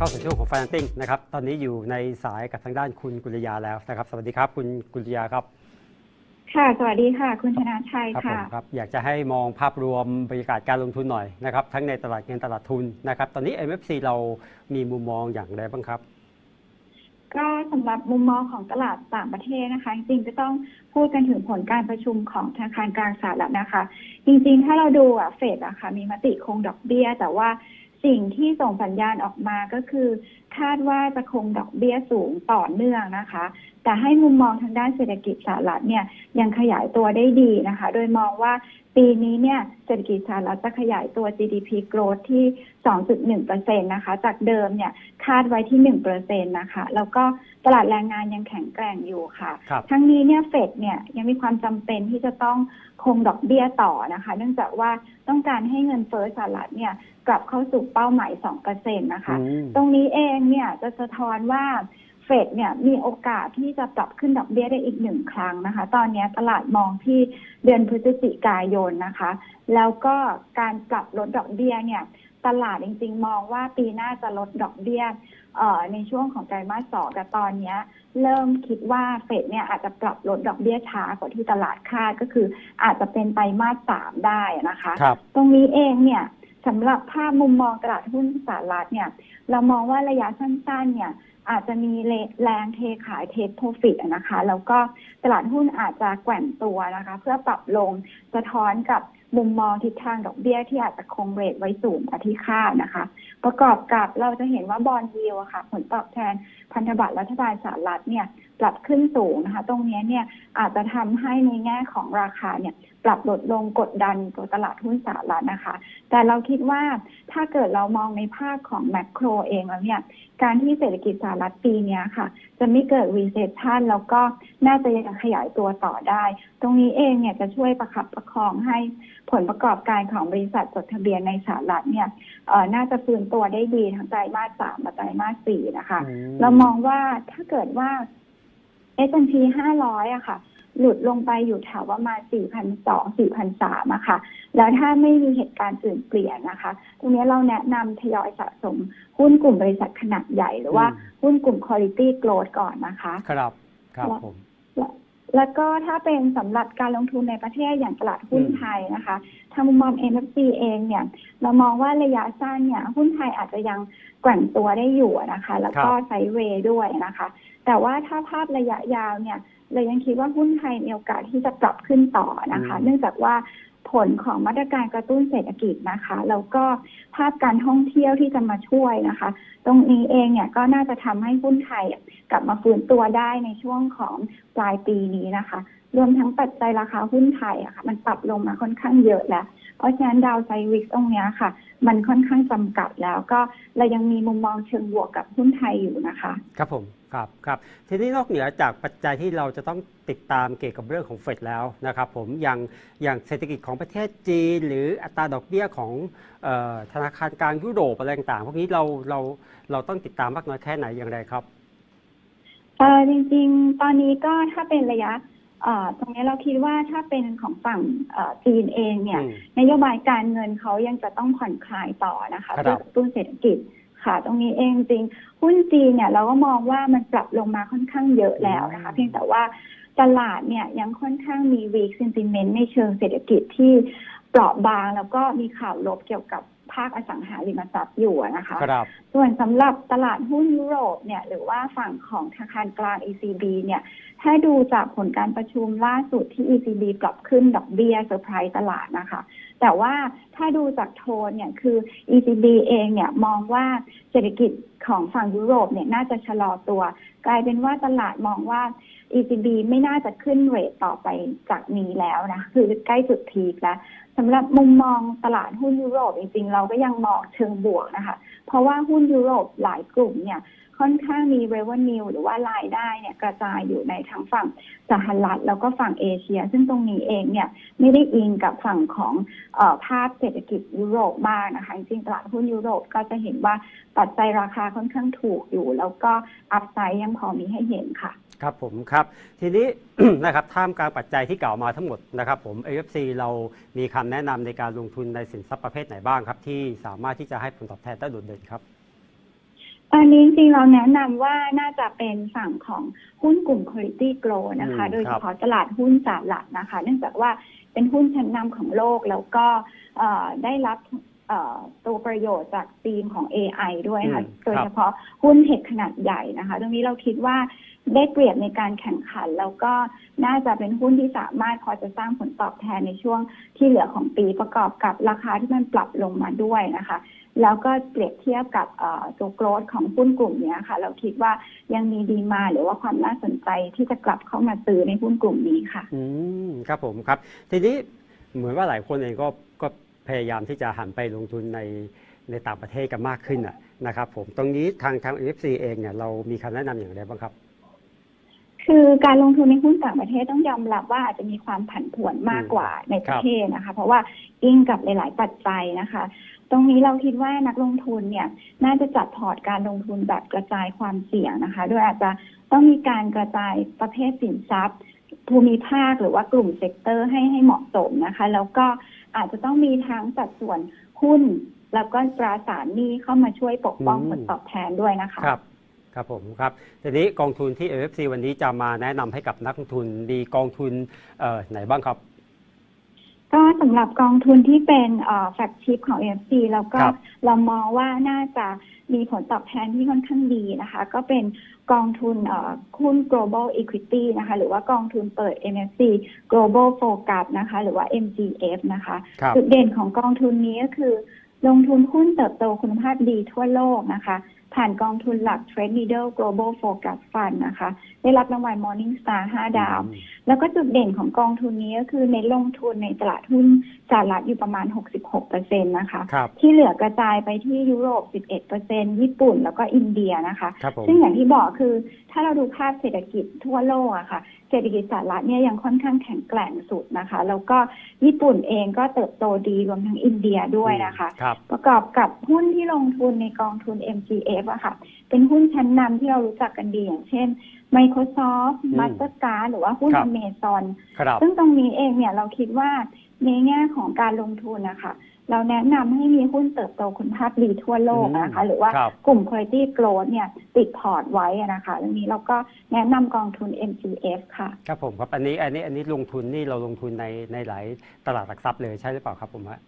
เข้าสู่ช่วงของ Financing นะครับตอนนี้อยู่ในสายกับทางด้านคุณกุลยาแล้วนะครับ สวัสดีครับคุณกุลยาครับ ค่ะ สวัสดีค่ะ คุณธนาชัยครับผค่ะมครับอยากจะให้มองภาพรวมบรรยากาศการลงทุนหน่อยนะครับ ทั้งในตลาดเงินตลาดทุนนะครับ ตอนนี้ MFC เรามีมุมมองอย่างไรบ้างครับก็สำหรับมุมมองของตลาดต่างประเทศนะคะ จริงๆก็ต้องพูดกันถึงผลการประชุมของธนาคารกลางสหรัฐนะคะ จริงๆ ถ้าเราดูอะเฟดอะค่ะมีมติคงดอกเบี้ย แต่ว่า สิ่งที่ส่งสัญญาณออกมาก็คือ คาดว่าจะคงดอกเบี้ยสูงต่อเนื่องนะคะแต่ให้มุมมองทางด้านเศรษฐกิจสหรัฐเนี่ยยังขยายตัวได้ดีนะคะ โดยมองว่าปีนี้เนี่ยเศรษฐกิจสหรัฐจะขยายตัว GDP growth ที่ 2.1%นะคะ จากเดิมเนี่ยคาดไว้ที่ 1%นะคะ แล้วก็ตลาดแรงงานยังแข็งแกร่งอยู่ค่ะครับทั้งนี้เนี่ยเฟดเนี่ยยังมีความจำเป็นที่จะต้องคงดอกเบี้ยต่อนะคะ เนื่องจากว่าต้องการให้เงินเฟ้อสหรัฐเนี่ยกลับเข้าสู่เป้าหมาย 2%นะคะอืมตรงนี้เองเนี่ยจะสะท้อนว่า เฟดเนี่ยมีโอกาสที่จะปรับขึ้นดอกเบี้ยได้อีกหนึ่งครั้งนะคะ ตอนนี้ตลาดมองที่เดือนพฤศจิกายนนะคะ แล้วก็การปรับลดดอกเบี้ยเนี่ย ตลาดจริง ๆ มองว่าปีหน้าจะลดดอกเบี้ยเอ่อในช่วงของไตรมาสสองแต่ตอนเนี้ยเริ่มคิดว่าเฟดเนี่ยอาจจะปรับลดดอกเบี้ยช้ากว่าที่ตลาดคาดก็คืออาจจะเป็นไตรมาสสามได้นะคะครับตรงนี้เองเนี่ยสำหรับภาพมุมมองตลาดหุ้นสหรัฐเนี่ย เรามองว่าระยะสั้นๆเนี่ย อาจจะมีแรงเทขายเทคโปรฟิตนะคะ แล้วก็ตลาดหุ้นอาจจะแกว่งตัวนะคะ เพื่อปรับลงสะท้อนกับ มุมมองทิศทางดอกเบี้ยที่อาจจะคงเรทไว้สูงกว่าที่คาดนะคะ ประกอบกับเราจะเห็นว่าบอลยิวอะค่ะ ผลตอบแทนพันธบัตรรัฐบาลสหรัฐเนี่ยปรับขึ้นสูงนะคะ ตรงนี้เนี่ยอาจจะทำให้ในแง่ของราคาเนี่ยปรับลดลงกดดันตัวตลาดหุ้นสหรัฐนะคะ แต่เราคิดว่าถ้าเกิดเรามองในภาคของแมกโรเองแล้วเนี่ยการที่เศรษฐกิจสหรัฐปีนี้ค่ะ จะไม่เกิด recession แล้วก็น่าจะยังขยายตัวต่อได้ ตรงนี้เองเนี่ยจะช่วยประคับประคองให้ ผลประกอบการของบริษัทจดทะเบียนในสหรัฐเนี่ยเอ่อน่าจะฟื้นตัวได้ดีทั้งไตรมาสสามและไตรมาสสี่นะคะอืมเรามองว่าถ้าเกิดว่า S&P 500อะค่ะ หลุดลงไปอยู่แถวประมาณ4,200 4,300อะค่ะ แล้วถ้าไม่มีเหตุการณ์อื่นเปลี่ยนนะคะ ตรงนี้เราแนะนำทยอยสะสมหุ้นกลุ่มบริษัทขนาดใหญ่ หรือว่าอืมหุ้นกลุ่ม quality growth ก่อนนะคะ ครับ ครับผม แล้วก็ถ้าเป็นสำหรับการลงทุนในประเทศอย่างตลาดหุ้นอืมไทยนะคะ ทางมุมมอง NFC เองเนี่ย เรามองว่าระยะสั้นเนี่ย หุ้นไทยอาจจะยังแกว่งตัวได้อยู่นะคะ แล้วก็ไซด์เวย์ด้วยนะคะ แต่ว่าถ้าภาพระยะยาวเนี่ยเรายังคิดว่าหุ้นไทยมีโอกาสที่จะปรับขึ้นต่อนะคะอืมเนื่องจากว่า ผลของมาตรการกระตุ้นเศรษฐกิจนะคะแล้วก็ภาพการท่องเที่ยวที่จะมาช่วยนะคะ ตรงนี้เองเนี่ยก็น่าจะทำให้หุ้นไทยกลับมาฟื้นตัวได้ในช่วงของปลายปีนี้นะคะ รวมทั้งปัจจัยราคาหุ้นไทยอะค่ะ มันปรับลงมาค่อนข้างเยอะแล้ว เพราะฉะนั้นดาวไซวิกตรงเนี้ยค่ะ มันค่อนข้างจำกัดแล้วก็เรายังมีมุมมองเชิงบวกกับหุ้นไทยอยู่นะคะ ครับผมครับครับทีนี้นอกเหนือจากปัจจัยที่เราจะต้องติดตามเกี่ยวกับเรื่องของเฟดแล้วนะครับผมอย่างอย่างเศรษฐกิจของประเทศจีน หรืออัตราดอกเบี้ยของเออธนาคารกลางยุโรปอะไรต่างๆพวกนี้เราเราเราต้องติดตามมากน้อยแค่ไหนอย่างไรครับ เออจริงๆ ตอนนี้ก็ถ้าเป็นระยะเอ่อ ตรงนี้เราคิดว่าถ้าเป็นของฝั่งเอ่อจีนเองเนี่ยอืมนโยบายการเงินเขายังจะต้องผ่อนคลายต่อนะคะครับเพื่อกระตุ้นเศรษฐกิจค่ะ ตรงนี้เองจริงหุ้นจีนเนี่ยเราก็มองว่ามันปรับลงมาค่อนข้างเยอะแล้วนะคะ เพียงแต่ว่าตลาดเนี่ยยังค่อนข้างมี weak sentiment ในเชิงเศรษฐกิจที่เปราะบางแล้วก็มีข่าวลบเกี่ยวกับ ภาคอสังหาริมทรัพย์อยู่อะนะคะ ครับ ส่วนสำหรับตลาดหุ้นยุโรปเนี่ยหรือว่าฝั่งของธนาคารกลาง ECB เนี่ยถ้าดูจากผลการประชุมล่าสุดที่ ECB ปรับขึ้นดอกเบี้ยเซอร์ไพรส์ตลาดนะคะ แต่ว่าถ้าดูจากโทนเนี่ยคือ ECB เองเนี่ยมองว่าเศรษฐกิจของฝั่งยุโรปเนี่ยน่าจะชะลอตัว กลายเป็นว่าตลาดมองว่า ECB ไม่น่าจะขึ้นเรทต่อไปจากนี้แล้วนะ คือใกล้จุดพีคแล้ว สำหรับมุมมองตลาดหุ้นยุโรปจริงๆ เราก็ยังมองเชิงบวกนะคะ เพราะว่าหุ้นยุโรปหลายกลุ่มเนี่ย ค่อนข้างมี revenue หรือว่ารายได้เนี่ยกระจายอยู่ในทั้งฝั่งสหรัฐแล้วก็ฝั่งเอเชีย ซึ่งตรงนี้เองเนี่ยไม่ได้อิงกับฝั่งของออภาพเศรษฐกิจยุโรปมากนะคะจริงตลาดหุ้นยุโรปก็จะเห็นว่าปัจจัยราคาค่อนข้างถูกอยู่ แล้วก็อัพไซด์ยังพอมีให้เห็นค่ะครับผมครับ ทีนี้นะครับท่ามกลางปัจจัยที่กล่าวมาทั้งหมดนะครับผม AFC เรามีคำแนะนำในการลงทุนในสินทรัพย์ประเภทไหนบ้างครับ ที่สามารถที่จะให้ผลตอบแทนได้โดดเด่นครับ อนนี้จริงๆเราแนะนำว่าน่าจะเป็นฝั่งของหุ้นกลุ่ม quality grow นะคะ อืมโดยคเฉรับพาะตลาดหุ้นสหรัฐนะคะ เนื่องจากว่าเป็นหุ้นชั้นนำของโลกแล้วก็เอ่อได้รับเอ่อตัวประโยชน์จากธีมของ AI ด้วยค่ะ อืมโดยครับเฉพาะหุ้นเทคขนาดใหญ่นะคะ ตรงนี้เราคิดว่าได้เปรียบในการแข่งขัน แล้วก็น่าจะเป็นหุ้นที่สามารถพอจะสร้างผลตอบแทนในช่วงที่เหลือของปีประกอบกับราคาที่มันปรับลงมาด้วยนะคะแล้วก็เปรียบเทียบกับตัวโกรดของหุ้นกลุ่มนี้ค่ะ เราคิดว่ายังมีดีมาหรือว่าความน่าสนใจที่จะกลับเข้ามาซื้อในหุ้นกลุ่มนี้ค่ะ อืมครับผมครับ ทีนี้เหมือนว่าหลายคนเองก็ก็พยายามที่จะหันไปลงทุนในในต่างประเทศกันมากขึ้นนะนะครับผมตรงนี้ทางทาง NFC เองเนี่ยเรามีคำแนะนำอย่างไรบ้างครับคือการลงทุนในหุ้นต่างประเทศต้องยอมรับว่าอาจจะมีความผันผวนมากกว่าในประเทศนะคะ เพราะว่าอิงกับหลาย ๆ ปัจจัยนะคะ ตรงนี้เราคิดว่านักลงทุนเนี่ยน่าจะจัดพอร์ตการลงทุนแบบกระจายความเสี่ยงนะคะ โดยอาจจะต้องมีการกระจายประเภทสินทรัพย์ภูมิภาคหรือว่ากลุ่มเซกเตอร์ให้ให้เหมาะสมนะคะ แล้วก็อาจจะต้องมีทั้งสัดส่วนหุ้น แล้วก็ตราสารหนี้เข้ามาช่วยปกป้องอืมผลตอบแทนด้วยนะคะครับครับผมครับทีนี้กองทุนที่ NFC วันนี้จะมาแนะนำให้กับนักลงทุนดีกองทุนเอ่อไหนบ้างครับ ก็สำหรับกองทุนที่เป็นแฟกชิพของ AFC แล้วก็ครับ เรามองว่าน่าจะมีผลตอบแทนที่ค่อนข้างดีนะคะ ก็เป็นกองทุนเอ่อหุ้น global equity นะคะ หรือว่ากองทุนเปิด MSC global focus นะคะ หรือว่า MGF นะคะ ครับ จุดเด่นของกองทุนนี้ก็คือ ลงทุนหุ้นเติบโตคุณภาพดีทั่วโลกนะคะ ผ่านกองทุนหลัก Trade Leader Global Focus Fund นะคะ ได้รับรางวัล Morningstar 5 ดาวอืมแล้วก็จุดเด่นของกองทุนนี้ก็คือในลงทุนในตลาดหุ้นสหรัฐอยู่ประมาณ 66%นะคะครับที่เหลือกระจายไปที่ยุโรป 11%ญี่ปุ่นแล้วก็อินเดียนะคะครับผมซึ่งอย่างที่บอกคือถ้าเราดูภาพเศรษฐกิจทั่วโลกอะค่ะเศรษฐกิจสหรัฐเนี่ยยังค่อนข้างแข็งแกร่งสุดนะคะ แล้วก็ญี่ปุ่นเองก็เติบโตดีรวมทั้งอินเดียด้วยนะคะ ครับ ประกอบกับหุ้นที่ลงทุนในกองทุน MGF อะค่ะ เป็นหุ้นชั้นนำที่เรารู้จักกันดีอย่างเช่น Microsoft อืม Mastercard หรือว่าหุ้น ครับ Amazon ครับ ซึ่งตรงนี้เองเนี่ยเราคิดว่า ในแง่ของการลงทุนนะคะเราแนะนำให้มีหุ้นเติบโตคุณภาพดีทั่วโลกนะคะ หรือว่าครับกลุ่ม quality growth เนี่ยติดพอร์ตไว้อะนะคะเรื่องนี้เราก็แนะนำกองทุน MGF ค่ะครับผมครับอันนี้อันนี้อันนี้ลงทุนนี่เราลงทุนในในหลายตลาดหลักทรัพย์เลยใช่หรือเปล่าครับผมฮะ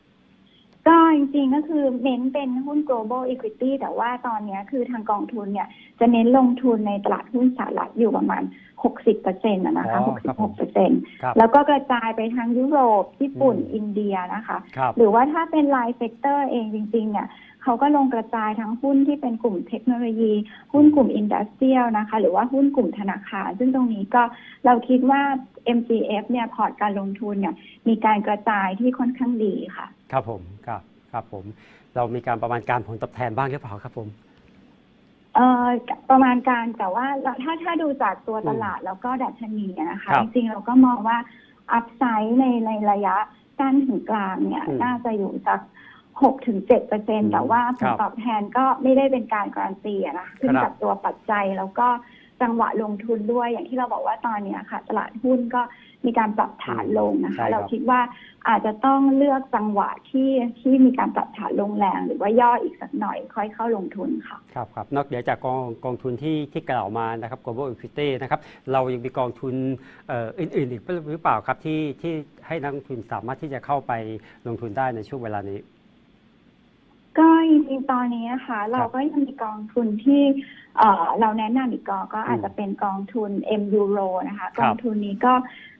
ก็จริงๆก็คือเน้นเป็นหุ้น global equity แต่ว่าตอนเนี้ยคือทางกองทุนเนี่ย จะเน้นลงทุนในตลาดหุ้นสหรัฐอยู่ประมาณ 60%นะนะคะอ๋อครับผม66%ครับแล้วก็กระจายไปทางยุโรป ญี่ปุ่นอืมอินเดียนะคะ ครับ หรือว่าถ้าเป็นรายเซกเตอร์เองจริงๆเนี่ย เขาก็ลงกระจายทั้งหุ้นที่เป็นกลุ่มเทคโนโลยี หุ้นกลุ่มอินดัสเทรียลนะคะ หรือว่าหุ้นกลุ่มธนาคาร ซึ่งตรงนี้ก็เราคิดว่า MGF เนี่ยพอร์ตการลงทุนเนี่ยมีการกระจายที่ค่อนข้างดีค่ะ ครับผมครับครับผม เรามีการประมาณการผลตอบแทนบ้างหรือเปล่าครับผมเอ่อประมาณการแต่ว่าเราถ้าถ้าดูจากตัวอืมตลาดแล้วก็ดัชนีอะนะคะครับจริงๆเราก็มองว่าอัพไซด์ในในระยะสั้นถึงกลางเนี่ยอืมน่าจะอยู่สัก หกถึงเจ็ดเปอร์เซ็นแต่ว่าผครัลบตอบแทนก็ไม่ได้เป็นการการันตีอะนะขึ้นครักับบตัวปัจจัยแล้วก็จังหวะลงทุนด้วยอย่างที่เราบอกว่าตอนเนี้ยค่ะ ตลาดหุ้นก็มีการปรับฐานลงนะใช่ครัคะบเราคิดว่าอาจจะต้องเลือกจังหวะที่ที่มีการปรับฐานลงแรง หรือว่าย่ออีกสักหน่อยค่อยเข้าลงทุนค่ะครับครับนอกเหนือจากกองกองทุนที่ที่กล่าวมานะครับ global equity นะครับเรายังมีกองทุนเอ่ออื่นๆอีกหรือเปล่าครับที่ที่ให้นักลงทุนสามารถที่จะเข้าไปลงทุนได้ในช่วงเวลานี้ ก็จริงๆตอนนี้นะคะ เราก็ยังมีกองทุนที่เอ่อเราแนะนำอีกกองก็อาจจะเป็นกองทุน M Euro นะคะครักบองทุนนี้ก็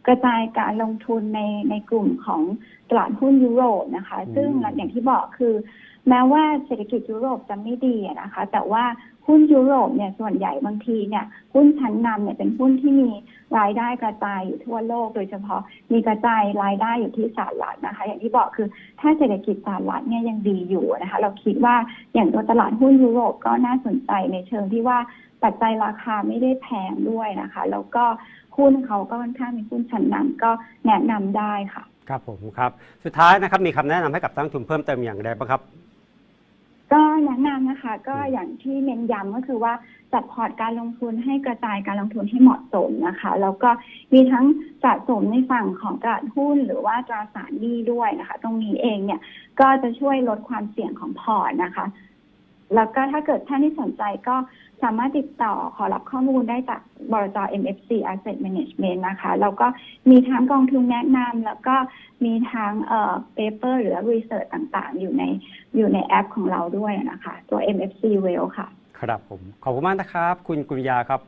กระจายการลงทุนในในกลุ่มของตลาดหุ้นยุโรปนะคะอืมซึ่งอย่างที่บอกคือ แม้ว่าเศรษฐกิจยุโรปจะไม่ดีนะคะ แต่ว่าหุ้นยุโรปเนี่ยส่วนใหญ่บางทีเนี่ยหุ้นชั้นนำเนี่ยเป็นหุ้นที่มีรายได้กระจายอยู่ทั่วโลก โดยเฉพาะมีกระจายรายได้อยู่ที่สหรัฐนะคะ อย่างที่บอกคือถ้าเศรษฐกิจสหรัฐเนี่ยยังดีอยู่นะคะ เราคิดว่าอย่างตัวตลาดหุ้นยุโรปก็น่าสนใจในเชิงที่ว่าปัจจัยราคาไม่ได้แพงด้วยนะคะ แล้วก็หุ้นเขาก็ค่อนข้างมีหุ้นชั้นนำก็แนะนำได้ค่ะ ครับผมครับ สุดท้ายนะครับมีคำแนะนำให้กับนักลงทุนเพิ่มเติมอย่างไรบ้างครับ แนะนำนะคะ ก็อืมอย่างที่เน้นย้ำก็คือว่าจัดพอร์ตการลงทุนให้กระจายการลงทุนให้เหมาะสมนะคะ แล้วก็มีทั้งสะสมในฝั่งของตลาดหุ้นหรือว่าตราสารหนี้ด้วยนะคะ ตรงนี้เองเนี่ยก็จะช่วยลดความเสี่ยงของพอร์ตนะคะ แล้วก็ถ้าเกิดท่านที่สนใจก็สามารถติดต่อขอรับข้อมูลได้จากบรจ MFC Asset Management นะคะ แล้วก็มีทั้งกองทุนแนะนำแล้วก็มีทั้งเอ่อ paper หรือ research ต่างๆ อยู่ในอยู่ในแอปของเราด้วยนะคะ ตัว MFC Well ค่ะ ครับผม ขอบคุณมากนะครับ คุณกุลยาครับ